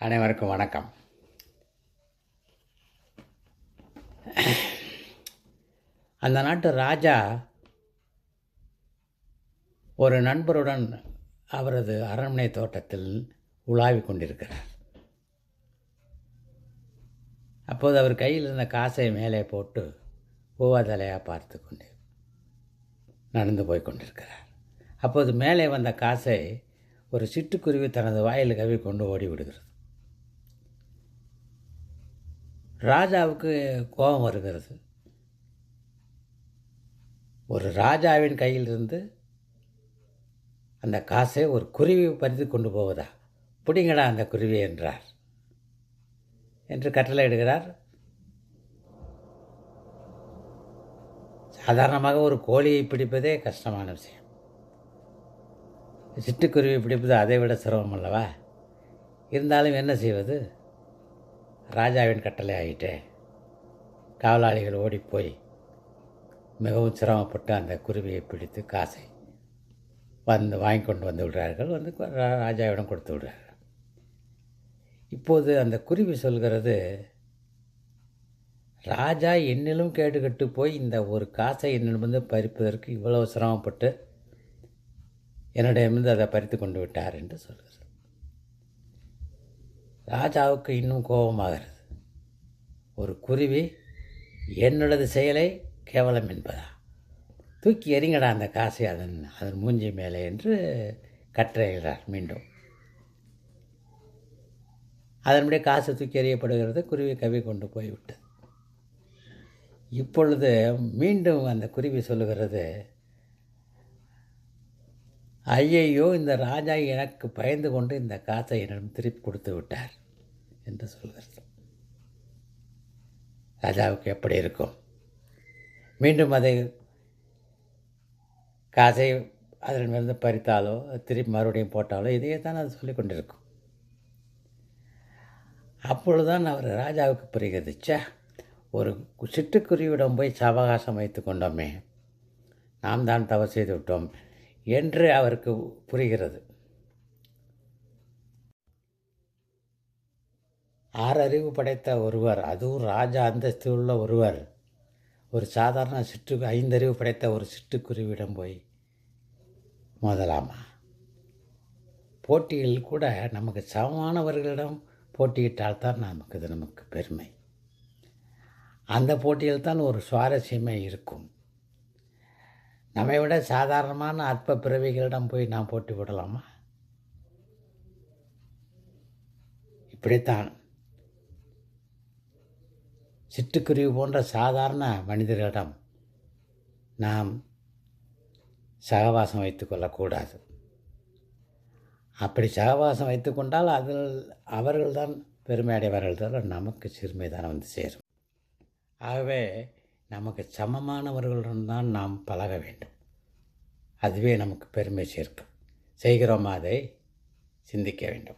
அனைவருக்கும் வணக்கம். அந்த நாட்டு ராஜா ஒரு நண்பருடன் அவரது அரண்மனை தோட்டத்தில் உலாவிக் கொண்டிருக்கிறார். அப்போது அவர் கையில் இருந்த காசை மேலே போட்டு பூவாதலையாக பார்த்து கொண்டு நடந்து போய் கொண்டிருக்கிறார். அப்போது மேலே வந்த காசை ஒரு சிட்டுக்குருவி தனது வாயில் கவி கொண்டு ஓடி விடுகிறது ராஜாவுக்கு கோபம் வருகிறது. ஒரு ராஜாவின் கையிலிருந்து அந்த காசை ஒரு குருவி பறித்து கொண்டு போவதா? பிடிங்கடா அந்த குருவி என்றார். என்று கட்டளையிடுகிறார் சாதாரணமாக ஒரு கோழியை பிடிப்பதே கஷ்டமான விஷயம். சிட்டுக்குருவி பிடிப்பது அதை விட சிரமம் அல்லவா? இருந்தாலும் என்ன செய்வது? ராஜாவின் கட்டளை ஆகிட்டேன் காவலாளிகள் ஓடிப்போய் மிகவும் சிரமப்பட்டு அந்த குருவியை பிடித்து காசை வந்து வாங்கி கொண்டு வந்து விடுறார்கள் வந்து ராஜாவிடம் கொடுத்து விடுறார்கள் இப்போது அந்த குருவி சொல்கிறது ராஜா என்னிலும் கேட்டுக்கட்டு போய் இந்த ஒரு காசை என்னிடமிருந்து பறிப்பதற்கு இவ்வளவு சிரமப்பட்டு என்னிடமிருந்து அதை பறித்து கொண்டு விட்டார் என்று சொல்கிறார் ராஜாவுக்கு இன்னும் கோபமாகிறது. ஒரு குருவி என்னோடது செயலை கேவலம் என்பதா? தூக்கி எறிங்கடா அந்த காசை அதன் அதன் மூஞ்சி மேலே என்று கட்டளையிடுறார் மீண்டும். அதனுடைய காசு தூக்கி எறியப்படுகிறது. குருவி கவி கொண்டு போய்விட்டது. இப்பொழுது மீண்டும் அந்த குருவி சொல்லுகிறது ஐயையோ இந்த ராஜா எனக்கு பயந்து கொண்டு இந்த காசை என்னிடம் திருப்பி கொடுத்து விட்டார் என்று சொல்கிறது. ராஜாவுக்கு எப்படி இருக்கும்? மீண்டும் அதை காசை அதனிலிருந்து பறித்தாலோ திருப்பி மறுபடியும் போட்டாலோ இதையே தான் அது சொல்லி கொண்டிருக்கும். அப்பொழுதுதான் அவர் ராஜாவுக்கு புரிகிறது. ச்சே ஒரு சிட்டுக்குருவியிடம் போய் சவகாசம் வைத்து கொண்டோமே. நாம் தான் தவறு செய்து விட்டோம். என்று அவருக்கு புரிகிறது. ஆறறிவு படைத்த ஒருவர் அதுவும் ராஜா அந்தஸ்து உள்ள ஒருவர் ஒரு சாதாரண சிற்று ஐந்தறிவு படைத்த ஒரு சிட்டுக்குருவிடம் போய் மோதலாமா? போட்டியில் கூட நமக்கு சமமானவர்களிடம் போட்டியிட்டால் தான் நமக்கு இது நமக்கு பெருமை. அந்த போட்டியில் தான் ஒரு சுவாரஸ்யமே இருக்கும். நம்மை விட சாதாரணமான அற்ப பிறவிகளிடம் போய் நாம் போட்டி விடலாமா? இப்படித்தான். சிட்டுக்குருவி போன்ற சாதாரண மனிதர்களிடம் நாம் சகவாசம் வைத்துக்கொள்ளக்கூடாது அப்படி சகவாசம் வைத்துக்கொண்டால் அதில் அவர்கள்தான் பெருமை அடைவார்கள் தவிர நமக்கு சிறுமை தான் வந்து சேரும். ஆகவே நமக்கு சமமானவர்களுடன் தான் நாம் பழக வேண்டும். அதுவே நமக்கு பெருமை சேர்க்கும். செய்கிறோமா அதை? சிந்திக்க வேண்டும்.